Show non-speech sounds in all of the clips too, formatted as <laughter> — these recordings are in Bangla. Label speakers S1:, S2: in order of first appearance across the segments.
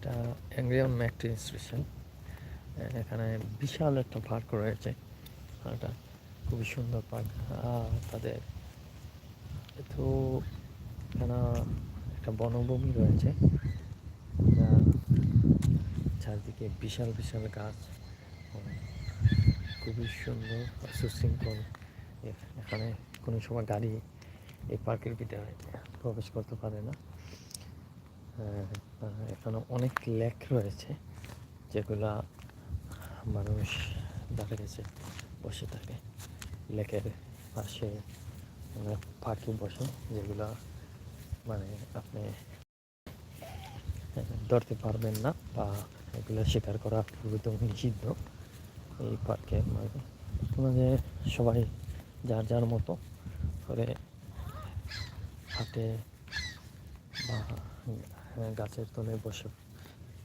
S1: এটা অ্যাংরিয়ন ম্যাকটি স্টেশন এখানে বিশাল একটা পার্ক রয়েছে। এটা খুবই সুন্দর পার্ক। তাদের তো এখানে একটা বনভূমি রয়েছে। চারদিকে বিশাল বিশাল গাছ। খুবই সুন্দর সুশৃঙ্খল। এখানে কোনো সময় গাড়ি এই পার্কের ভিতরে প্রবেশ করতে পারে না। এখানে অনেক লেক রয়েছে যেগুলা মানুষ দেখা গেছে বসে থাকে। লেকের পাশে অনেক পাখি বসে যেগুলা মানে আপনি আহ, ধরতে পারবেন না বা এগুলো শিকার করা পুরোদম নিষিদ্ধ এই পার্কে। মানে সবাই যার যার মতো করে হাতে বা হ্যাঁ, গাছের তলায় বসে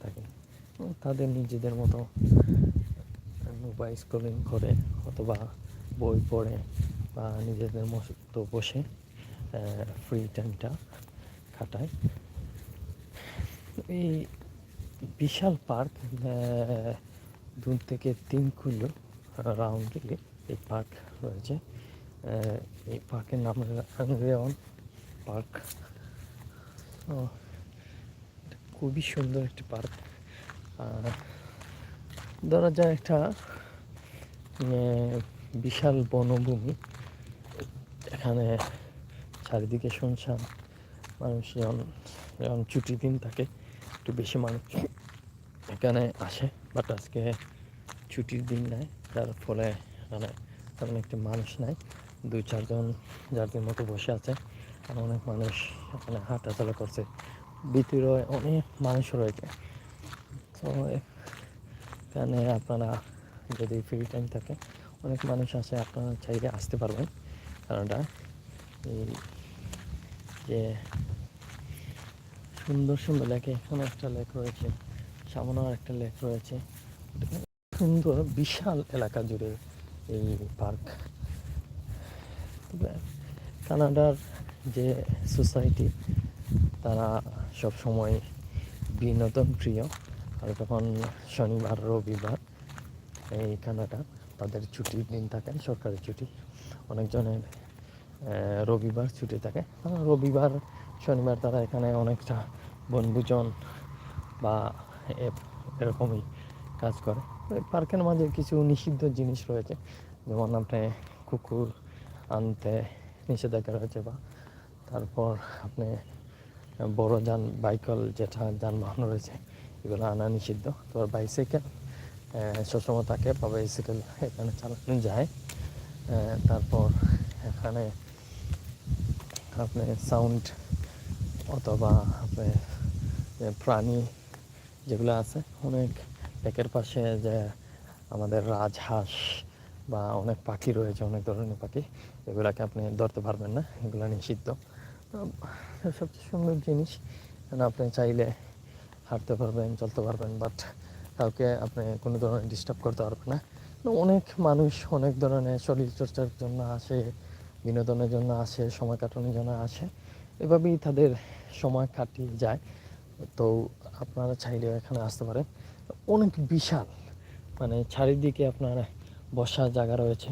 S1: থাকে। তাদের নিজেদের মতো মোবাইল স্ক্রলিং করে অথবা বই পড়ে বা নিজেদের মতো বসে ফ্রি টাইমটা কাটায়। এই বিশাল পার্ক দূর থেকে তিন কিলো রাউন্ডে এই পার্ক রয়েছে। এই পার্কের নাম রেওয়ান পার্ক। ও, খুবই সুন্দর একটি পার্ক। ধরা যায় একটা বিশাল বনভূমি। এখানে চারিদিকে শুনশান মানুষ যখন যখন ছুটির দিন থাকে, একটু বেশি মানুষ এখানে আসে। বাট আজকে ছুটির দিন নাই, যার ফলে এখানে তেমন একটি মানুষ নাই। দুই চারজন যাদের মতো বসে আছে, আর অনেক মানুষ এখানে হাঁটাচলা করছে। ভিতরে অনেক মানুষ রয়েছে। তো এখানে আপনারা যদি ফ্রি টাইম থাকে, অনেক মানুষ আছে, আপনারা চাইলে আসতে পারবেন। কারণটা এই যে সুন্দর সুন্দর লেক এখানে একটা লেক রয়েছে, সামনেও একটা লেক রয়েছে। সুন্দর, বিশাল এলাকা জুড়ে এই পার্ক তবে কানাডার যে সোসাইটি তারা সব সময় বিনোদন প্রিয়। আর যখন শনিবার, রবিবার এই কানাডা তাদের ছুটির দিন থাকে, সরকারি ছুটি। অনেকজনের রবিবার ছুটি থাকে। রবিবার, শনিবার তারা এখানে অনেকটা বনভোজন বা এরকমই কাজ করে। পার্কের মাঝে কিছু নিষিদ্ধ জিনিস রয়েছে। যেমন আপনি কুকুর আনতে নিষেধাজ্ঞা রয়েছে বা তারপর আপনি বড় যান, বাইকল যেটা যানবাহন রয়েছে, এগুলো আনা নিষিদ্ধ। তো বাইসাইকেল সবসময় থাকে, বা বাইসাইকেল এখানে চালানো যায়। তারপর এখানে আপনি সাউন্ড অথবা আপনি প্রাণী যেগুলো আছে, অনেক একের পাশে যে আমাদের রাজহাঁস বা অনেক পাখি রয়েছে, অনেক ধরনের পাখি, এগুলাকে আপনি ধরতে পারবেন না, এগুলো নিষিদ্ধ। সবচেয়ে সুন্দর জিনিস। আপনি চাইলে হাঁটতে পারবেন, চলতে পারবেন বাট কাউকে আপনি কোনো ধরনের ডিস্টার্ব করতে পারবেন না। অনেক মানুষ অনেক ধরনের শরীর চর্চার জন্য আসে, বিনোদনের জন্য আসে, সময় কাটানোর জন্য আসে। এভাবেই তাদের সময় কাটিয়ে যায়। তো আপনারা চাইলে এখানে আসতে পারেন। অনেক বিশাল মানে চারিদিকে আপনার বসার জায়গা রয়েছে।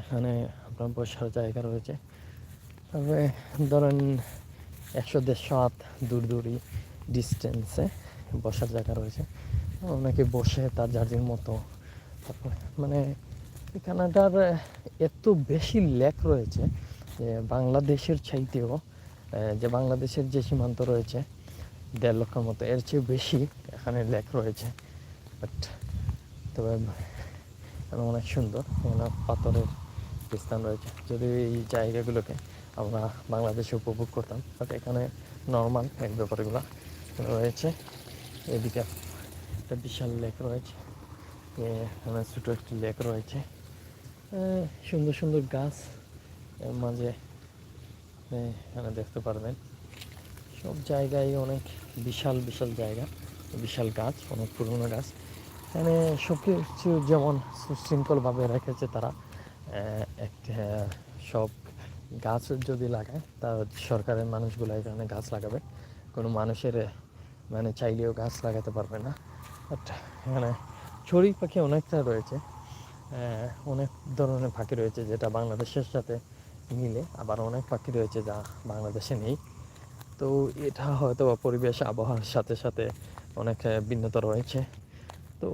S1: এখানে আপনার বসার জায়গা রয়েছে। তবে ধরেন একশো দেড়শো হাত দূর দূরই ডিস্টেন্সে বসার জায়গা রয়েছে। অনেকে বসে তার জার্জির মতো। মানে কানাডার এত বেশি লেক রয়েছে যে বাংলাদেশের চাইতেও যে বাংলাদেশের যে সীমান্ত রয়েছে, দেড় লক্ষের মতো, এর চেয়ে বেশি এখানে লেক রয়েছে। বাট তবে অনেক সুন্দর অনেক পাথরের স্থান রয়েছে। যদি এই জায়গাগুলোকে আমরা বাংলাদেশে উপভোগ করতাম। বাট এখানে নর্মাল এই ব্যাপারগুলো রয়েছে। এদিকে একটা বিশাল লেক রয়েছে। এখানে ছোটো একটি লেক রয়েছে। সুন্দর সুন্দর গাছ এর মাঝে এখানে দেখতে পারবেন। সব জায়গায় অনেক বিশাল বিশাল জায়গা, বিশাল গাছ, অনেক পুরনো গাছ। এখানে সব কিছু যেমন সুশৃঙ্খলভাবে রেখেছে তারা। একটা সব গাছ যদি লাগায়, তা সরকারের মানুষগুলো এখানে গাছ লাগাবে। কোনো মানুষের মানে চাইলেও গাছ লাগাতে পারবে না। বাট এখানে চড়ুই পাখি অনেকটা রয়েছে। অনেক ধরনের পাখি রয়েছে যেটা বাংলাদেশের সাথে মিলে। আবার অনেক পাখি রয়েছে যা বাংলাদেশে নেই। তো এটা হয়তো পরিবেশ আবহাওয়ার সাথে সাথে অনেক ভিন্নতা রয়েছে। তো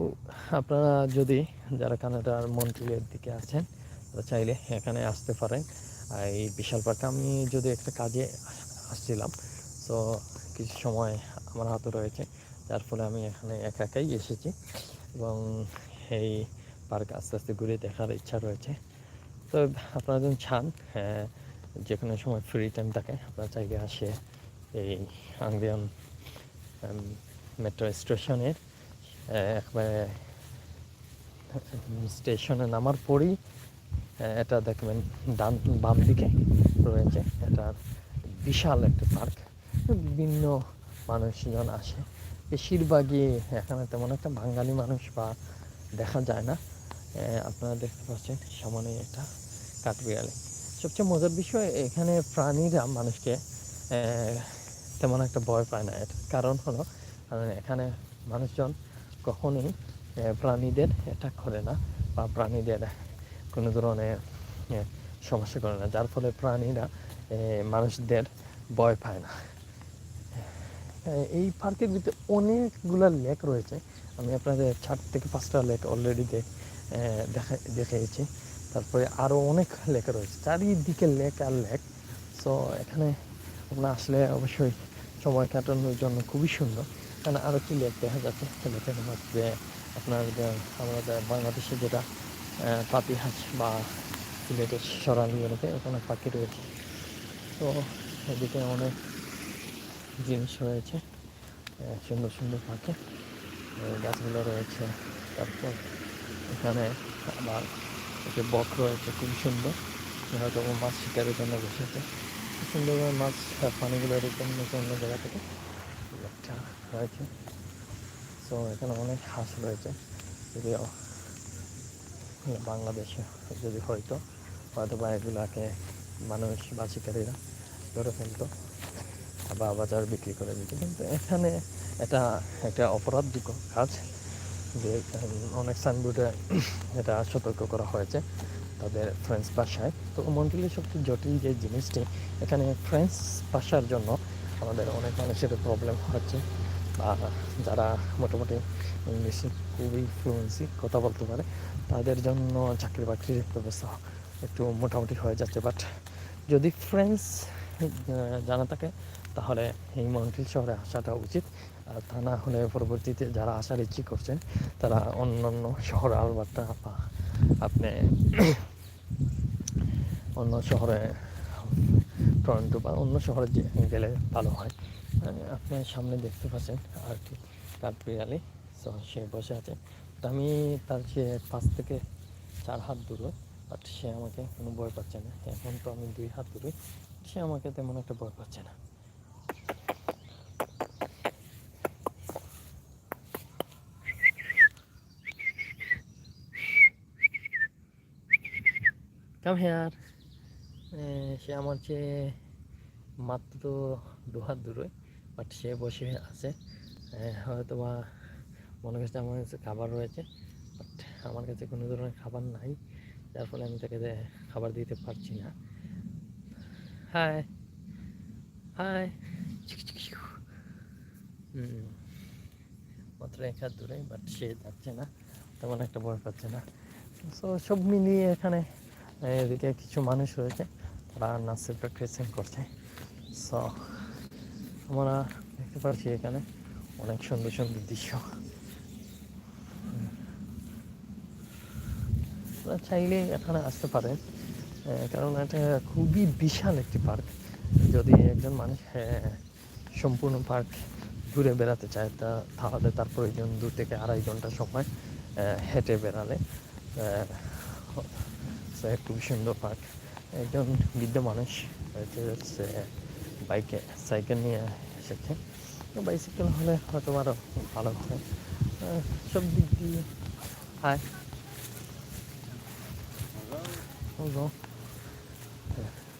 S1: আপনারা যদি, যারা কানাডার মন্ট্রিলের দিকে আছেন, তারা চাইলে এখানে আসতে পারেন। এই বিশাল পার্কে আমি যদি একটা কাজে আসছিলাম তো কিছু সময় আমার হাতে রয়েছে যার ফলে আমি এখানে একা একাই এসেছি এবং এই পার্ক আস্তে আস্তে ঘুরে দেখার ইচ্ছা রয়েছে। তো আপনারা যদি চান হ্যাঁ, যে কোনো সময় ফ্রি টাইম থাকে আপনারা চাইলে আসে এই আংলিয়ন মেট্রো স্টেশনের একবারে স্টেশনে নামার পরেই এটা দেখবেন ডান, বাম দিকে রয়েছে। এটা বিশাল একটা পার্ক। বিভিন্ন মানুষজন আসে। বেশিরভাগই এখানে তেমন একটা বাঙালি মানুষ বা দেখা যায় না। আপনারা দেখতে পাচ্ছেন সামনে এটা কাঠবিড়ালি। সবচেয়ে মজার বিষয়, এখানে প্রাণীরা মানুষকে তেমন একটা ভয় পায় না। এর কারণ হলো, কারণ এখানে মানুষজন কখনোই প্রাণীদের অ্যাটাক করে না বা প্রাণীদের কোনো ধরনের সমস্যা করে না। যার ফলে প্রাণীরা মানুষদের ভয় পায় না। এই পার্কের ভিতরে অনেকগুলা লেক রয়েছে। আমি আপনাদের চার থেকে পাঁচটা লেক অলরেডি দেখা, দেখিয়েছি। তারপরে আরও অনেক লেক রয়েছে। চারিদিকে লেক আর লেক। সো, এখানে আপনার আসলে অবশ্যই সময় কাটানোর জন্য খুবই সুন্দর। এখানে আরও কি লেক দেখা যাচ্ছে। লেকের মধ্যে আপনার আমাদের বাংলাদেশে যেটা পাতিহাঁস বা সিলেটের সরালি এলাকায় ওখানে পাখি রয়েছে। তো এদিকে অনেক জিনিস রয়েছে সুন্দর সুন্দর পাখি গাছগুলো রয়েছে। তারপর এখানে আবার একটি বক রয়েছে, খুব সুন্দর। হয়তো মাছ শিকারের জন্য বসেছে। সুন্দরভাবে মাছ পানিগুলো এরকম অন্য জায়গা থেকে একটা রয়েছে। তো এখানে অনেক হাঁস রয়েছে। যদিও বাংলাদেশে যদি হয়তো হয়তো বা এগুলাকে মানুষ বা শিকারীরা ধরে ফেলতো বা বাজার বিক্রি করে দিত। কিন্তু এখানে এটা একটা অপরাধযোগ্য কাজ যে অনেক সাইনবোর্ডে <clears throat> এটা সতর্ক করা হয়েছে তাদের ফ্রেঞ্চ ভাষায়। তো মন্ট্রিলের সবচেয়ে জটিল যে জিনিসটি, এখানে ফ্রেঞ্চ ভাষার জন্য আমাদের অনেক মানুষের প্রবলেম হচ্ছে। বা যারা মোটামুটি ইংলিশে খুবই ফ্লুয়েন্সি কথা বলতে পারে তাদের জন্য চাকরি বাকরির ব্যবস্থা একটু মোটামুটি হয়ে যাচ্ছে। বাট যদি আহ, জানা থাকে তাহলে এই মন্ট্রিল শহরে আসাটা উচিত। আর তা না হলে পরবর্তীতে যারা আসার ইচ্ছে করছেন তারা অন্য অন্য শহর আলবার্টা বা আপনি অন্য শহরে টরন্টো বা অন্য শহরে গেলে ভালো হয়। মানে আপনি সামনে দেখতে পাচ্ছেন আর কি কাঠবিড়ালি তো সে বসে আছে। তো আমি তার সে পাঁচ থেকে চার হাত দূরে, বাট সে আমাকে কোনো ভয় পাচ্ছে না। এখন তো আমি দুই হাত দূরে, সে আমাকে তেমন একটা ভয় পাচ্ছে না। কাম হেয়ার সে আমার চেয়ে মাত্র দু হাত দূরে বাট সে বসে আছে। হয়তো বা মনে করছে আমার কাছে খাবার রয়েছে বাট আমার কাছে কোনো ধরনের খাবার নাই, যার ফলে আমি তাকে খাবার দিতে পারছি না। হাই হাই মাত্র এক হাত দূরে বাট সে যাচ্ছে না, তেমন একটা ভয় পাচ্ছে না। সো সব মিলিয়ে এখানে, এদিকে কিছু মানুষ রয়েছে, তারা নাচের প্র্যাকটিসিং করছে। সো আমরা দেখতে পাচ্ছি এখানে অনেক সুন্দর সুন্দর দৃশ্য। চাইলে এখানে আসতে পারেন কারণ এটা খুবই বিশাল একটি পার্ক। যদি একজন মানুষ সম্পূর্ণ পার্ক ঘুরে বেড়াতে চায়, তা, তাহলে তার প্রয়োজন দু থেকে আড়াই ঘণ্টা সময় হেঁটে বেড়ালে খুবই সুন্দর পার্ক। একজন বৃদ্ধ মানুষ সে বাইকে সাইকেল নিয়ে এসেছে। বাইসাইকেল হলে হয়তো আরও ভালো হয় সব দিক দিয়ে.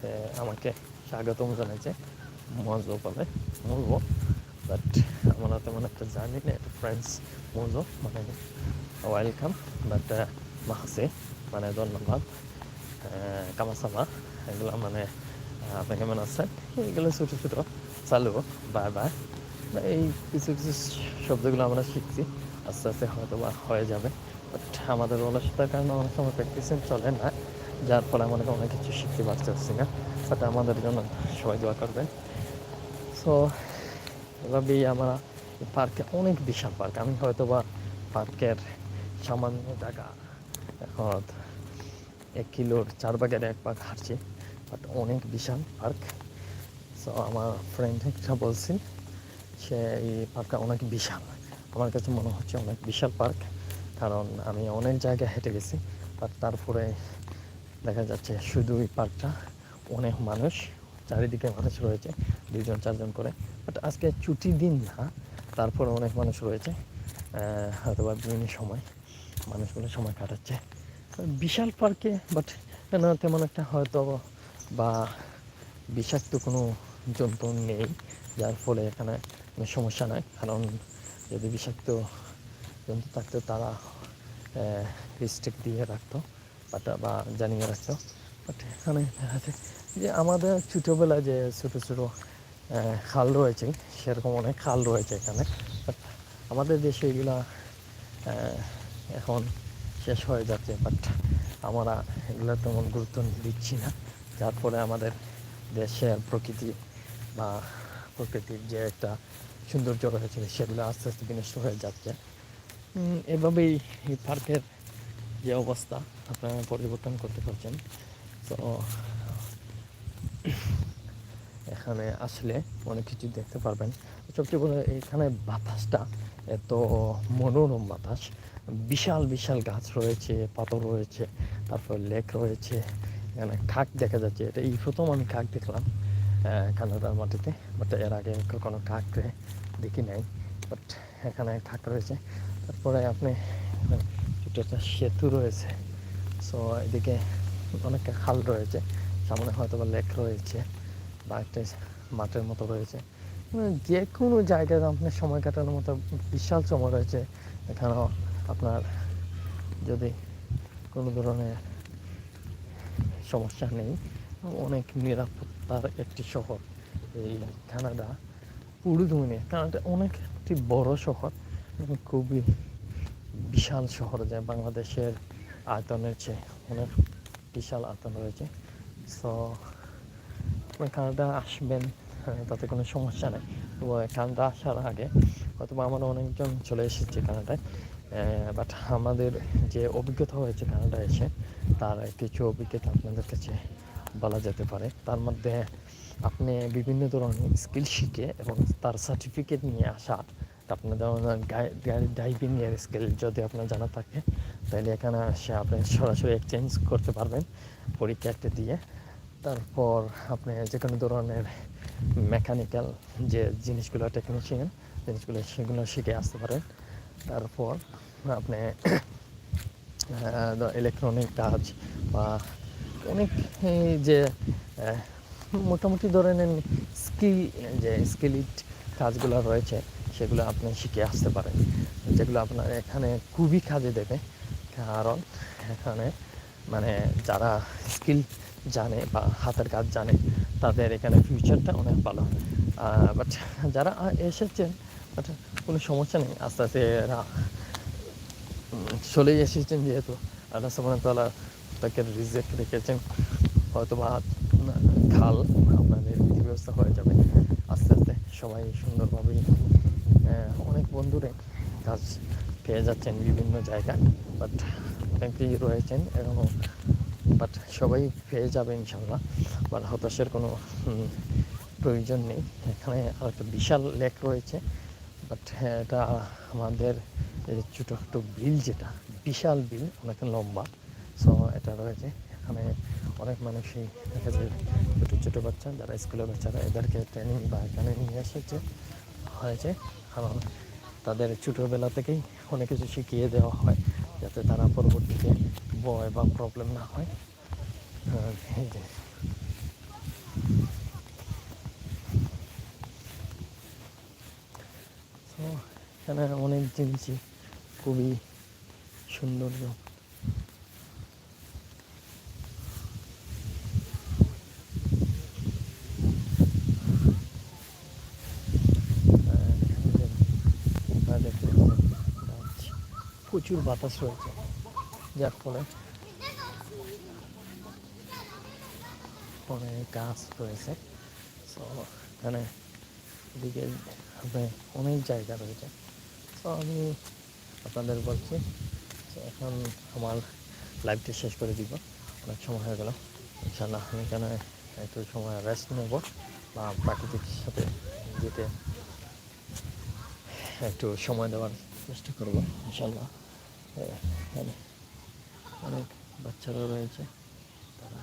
S1: এ, আমাকে স্বাগতম জানাইছে। মজা বলে বলব বাট আমরা তেমন একটা জানি না এটা ফ্রেন্ডস মোজো। মানে ওয়েলকাম বাট মাহাসে মানে ধন্যবাদ। কামাসামা এগুলো মানে আপনি কেমন আছেন। এগুলো ছোটো ছোটো। চালু, বাই এই কিছু কিছু শব্দগুলো আমরা শিখছি। আস্তে আস্তে হয়তো বা হয়ে যাবে। বাট আমাদের অলসতার কারণে অনেক সময় প্র্যাকটিসিং চলে না। যার ফলে আমাদের অনেক কিছু শিখতে পারতেছি না। বাট আমাদের জন্য সবাই দোয়া করবেন। সো এভাবেই আমরা পার্কে অনেক বিশাল পার্ক। আমি হয়তো বা পার্কের সামান্য জায়গা, এখন এক কিলোর চার বাগের এক ভাগ হাঁটছি। বাট অনেক বিশাল পার্ক। সো আমার ফ্রেন্ড একটা বলছি, সে এই পার্কটা অনেক বিশাল। আমার কাছে মনে হচ্ছে অনেক বিশাল পার্ক, কারণ আমি অনেক জায়গায় হেঁটে গেছি বাট তারপরে দেখা যাচ্ছে শুধু এই পার্কটা অনেক মানুষ, চারিদিকে মানুষ রয়েছে দুজন চারজন করে। বাট আজকে ছুটি দিন না, তারপরে অনেক মানুষ রয়েছে হয়তো বা বিভিন্ন সময়, মানুষগুলো সময় কাটাচ্ছে। বিশাল পার্কে বাট তেমন একটা হয়তো বা বিষাক্ত কোনো জন্তু নেই, যার ফলে এখানে কোনো সমস্যা নাই। কারণ যদি বিষাক্ত জন্তু থাকতো, তারা রিস্ট্রিক্ট দিয়ে রাখতো বা জানিয়ে রাখতো। বাট এখানে দেখা যায় যে আমাদের ছোটোবেলায় যে ছোটো ছোটো খাল রয়েছে, সেরকম অনেক খাল রয়েছে এখানে। বাট আমাদের দেশে এগুলা এখন শেষ হয়ে যাচ্ছে। বাট আমরা এগুলো তেমন গুরুত্ব দিচ্ছি না। যার ফলে আমাদের দেশের প্রকৃতি বা প্রকৃতির যে একটা সৌন্দর্য রয়েছে, সেগুলো আস্তে আস্তে বিনষ্ট হয়ে যাচ্ছে। এভাবেই এই পার্কের যে অবস্থা, আপনারা পরিবর্তন করতে পারছেন। তো, এখানে আসলে অনেক কিছু দেখতে পারবেন। সবচেয়ে বড় এখানে বাতাসটা এত মনোরম বাতাস। বিশাল বিশাল গাছ রয়েছে, পাথর রয়েছে, তারপর লেক রয়েছে এখানে কাক দেখা যাচ্ছে। এটা এই প্রথম আমি কাক দেখলাম কানাডার মাটিতে বাট এর আগে কখনো কাক দেখি নাই। বাট এখানে কাক রয়েছে। তারপরে আপনি ছোটো একটা সেতু রয়েছে। সো এদিকে অনেক খাল রয়েছে। সামনে হয়তো বা লেক রয়েছে, বা একটা মাঠের মতো রয়েছে। মানে যে কোনো জায়গায় আপনার সময় কাটানোর মতো বিশাল সময় রয়েছে। এখানেও আপনার যদি কোনো ধরনের সমস্যা নেই। অনেক নিরাপত্তার একটি শহর এই কানাডা পুরো দুনিয়া কানাডা অনেক একটি বড় শহর খুবই বিশাল শহর যা বাংলাদেশের আয়তনের চেয়ে অনেক বিশাল আয়তন রয়েছে। সো কানাডা আসবেন হ্যাঁ, তাতে কোনো সমস্যা নেই। কানাডা আসার আগে হয়তো আমরা অনেকজন চলে এসেছি কানাডায়। বাট আমাদের যে অভিজ্ঞতা হয়েছে কানাডা এসে, তার কিছু অভিজ্ঞতা আপনাদের কাছে বলা যেতে পারে। তার মধ্যে আপনি বিভিন্ন ধরনের স্কিল শিখে এবং তার সার্টিফিকেট নিয়ে আসা আপনার যেমন ডাইভিংয়ের স্কিল যদি আপনার জানা থাকে, তাহলে এখানে এসে আপনি সরাসরি এক্সচেঞ্জ করতে পারবেন পরীক্ষা একটা দিয়ে। তারপর আপনি যে কোনো ধরনের মেকানিক্যাল যে জিনিসগুলো টেকনিশিয়ান জিনিসগুলো সেগুলো শিখে আসতে পারেন। তারপর আপনি ইলেকট্রনিক কাজ বা অনেক যে মোটামুটি ধরনের স্কিল যে স্কিলিড কাজগুলো রয়েছে, সেগুলো আপনি শিখে আসতে পারেন। যেগুলো আপনার এখানে খুবই কাজে দেবে। কারণ এখানে মানে যারা স্কিল জানে বা হাতের কাজ জানে, তাদের এখানে ফিউচারটা অনেক ভালো। বাট যারা এসেছেন বাট কোনো সমস্যা নেই। আস্তে আস্তে এরা চলেই এসেছেন যেহেতু। আল্লাহ ওয়া তাআলা তাকে রিজেক্ট রেখেছেন। হয়তো বা খাল আপনাদের ব্যবস্থা হয়ে যাবে। আস্তে আস্তে সবাই সুন্দরভাবেই আহ, অনেক বন্ধুরে কাজ পেয়ে যাচ্ছেন বিভিন্ন জায়গায়। বাট অনেকেই রয়েছেন এখনও বাট সবাই পেয়ে যাবে ইনশাল্লাহ বাট হতাশের কোনো প্রয়োজন নেই। এখানে একটা বিশাল লেক রয়েছে। বাট হ্যাঁ এটা আমাদের এই ছোটোখাটো বিল যেটা, বিশাল বিল, অনেক লম্বা। সো এটা রয়েছে। এখানে অনেক মানুষই, দেখা যায়, ছোটো ছোটো বাচ্চা, যারা স্কুলের বাচ্চারা এদেরকে ট্রেনিং বা এখানে নিয়ে এসেছে, হয়েছে। কারণ তাদের ছোটোবেলা থেকেই অনেক কিছু শিখিয়ে দেওয়া হয়, যাতে তারা পরবর্তীতে ভয় বা প্রবলেম না হয়। আর এই যে। এখানে অনেক জিনিসই খুবই সৌন্দর্য। প্রচুর বাতাস রয়েছে, যার ফলে অনেক গাছ রয়েছে এখানে এদিকে আপনার অনেক জায়গা রয়েছে। তো আমি আপনাদের বলছি যে এখন আমার লাইভটা শেষ করে দিব। অনেক সময় হয়ে গেল। ইনশাল্লাহ আমি এখানে একটু সময় রেস্ট নেব বা প্রাকৃতিক সাথে যেতে একটু সময় দেওয়ার চেষ্টা করব ইনশাল্লাহ অনেক বাচ্চারা রয়েছে। তারা